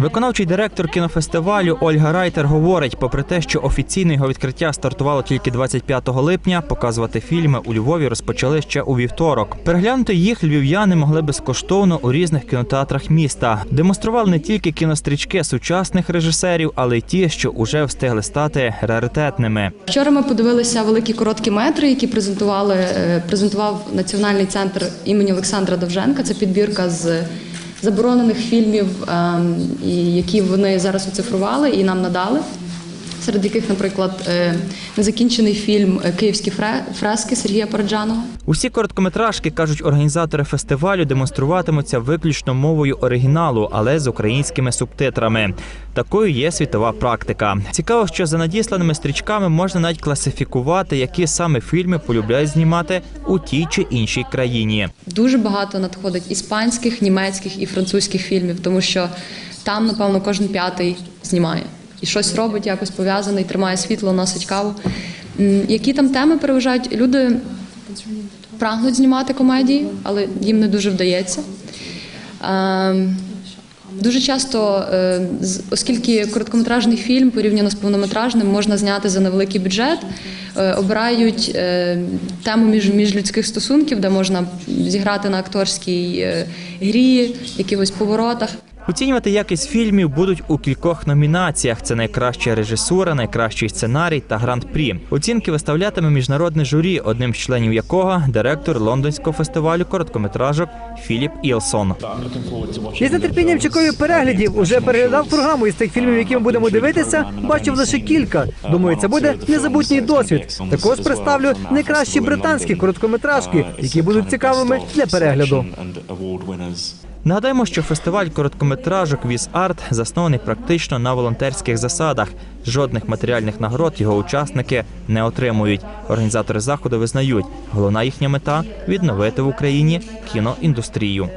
Виконавчий директор кінофестивалю Ольга Райтер говорить, попри те, що офіційно його відкриття стартувало тільки 25 липня, показувати фільми у Львові розпочали ще у вівторок. Переглянути їх львів'яни могли безкоштовно у різних кінотеатрах міста. Демонстрували не тільки кінострічки сучасних режисерів, але й ті, що уже встигли стати раритетними. Вчора ми подивилися великі короткі метри, які презентували е, презентував Національний центр імені Олександра Довженка. Це підбірка з заборонених фільмів, ем, які вони зараз оцифрували і нам надали. Серед яких, наприклад, е, незакінчений фільм е, Київські фре- фрески Сергія Параджанова. Усі короткометражки, кажуть організатори фестивалю, демонструватимуться виключно мовою оригіналу, але з українськими субтитрами. Такою є світова практика. Цікаво, що за надісланими стрічками можна навіть класифікувати, які саме фільми полюбляють знімати у тій чи іншій країні. Дуже багато надходить іспанських, німецьких і французьких фільмів, тому що там, напевно, кожен п'ятий знімає і щось робить, якось пов'язаний, тримає світло, носить каву. Які там теми переважають? Люди прагнуть знімати комедії, але їм не дуже вдається. Ем, Дуже часто, е, оскільки короткометражний фільм порівняно з повнометражним можна зняти за невеликий бюджет, е, обирають е, тему між, міжлюдських стосунків, де можна зіграти на акторській грі, якихось поворотах. Оцінювати якість фільмів будуть у кількох номінаціях: це найкраща режисура, найкращий сценарій та гранд-прі. Оцінки виставлятиме міжнародне журі, одним з членів якого директор лондонського фестивалю короткометражок Філіп Ілсон. Я з нетерпінням чекаю переглядів. Уже переглядав програму із тих фільмів, які ми будемо дивитися. Бачив лише кілька. Думаю, це буде незабутній досвід. Також представлю найкращі британські короткометражки, які будуть цікавими для перегляду. Нагадаємо, що фестиваль короткометражок Віз Арт заснований практично на волонтерських засадах. Жодних матеріальних нагород його учасники не отримують. Організатори заходу визнають, головна їхня мета відновити в Україні кіноіндустрію.